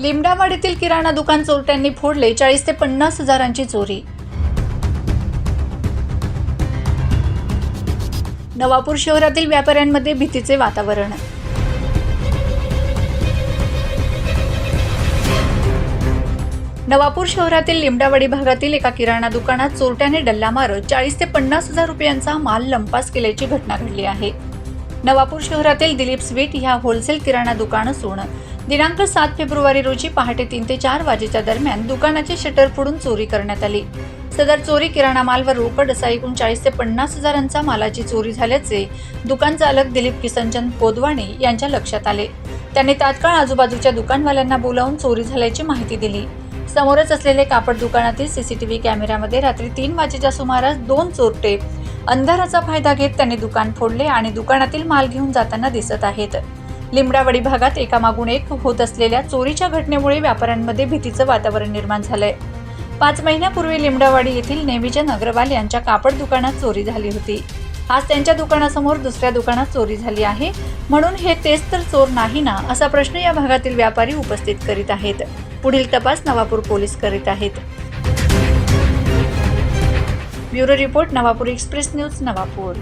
लिमडावाडीतील किराणा दुकान चोरट्यांनी फोडले चाळीस ते पन्नास हजारांची चोरी. नवापूर शहरातील व्यापाऱ्यांमध्ये भीतीचे वातावरण. नवापूर शहरातील लिमडावाडी भागातील एका किराणा दुकानात चोरट्याने डल्ला मारत चाळीस ते पन्नास हजार रुपयांचा माल लंपास केल्याची घटना घडली आहे. नवापूर शहरातील दिलीप स्वीट ह्या होलसेल किराणा दुकान असून दिनांक सात फेब्रुवारी रोजी पहाटे तीन ते चार वाजेच्या दरम्यान दुकानाचे शटर फोडून चोरी करण्यात आली. सदर चोरी किराणा माल व रोकड असा एकूण चाळीस ते पन्नास हजारांचा मालाची चोरी झाल्याचे दुकान चालक दिलीप किसनचंद कोदवाणे यांच्या लक्षात आले. त्यांनी तात्काळ आजूबाजूच्या दुकानवाल्यांना बोलावून चोरी झाल्याची माहिती दिली. समोरच असलेले कापड दुकानातील सीसीटीव्ही कॅमेऱ्यामध्ये रात्री तीन वाजेच्या सुमारास दोन चोरटे अंधाराचा फायदा घेत त्यांनी दुकान फोडले आणि दुकानातील माल घेऊन जाताना दिसत आहेत. लिमडावाडी भागात एकामागून एक होत असलेल्या चोरीच्या घटनेमुळे व्यापाऱ्यांमध्ये भीतीचं वातावरण निर्माण झालंय. पाच महिन्यापूर्वी लिमडावाडी येथील नेविजन अग्रवाल यांच्या कापड दुकानात चोरी झाली होती. आज त्यांच्या दुकानासमोर दुसऱ्या दुकानात चोरी झाली आहे. म्हणून हे तेच तर चोर नाही ना असा प्रश्न या भागातील व्यापारी उपस्थित करीत आहेत. पुढील तपास नवापूर पोलीस करीत आहेत. Bureau report Navapur express news Navapur.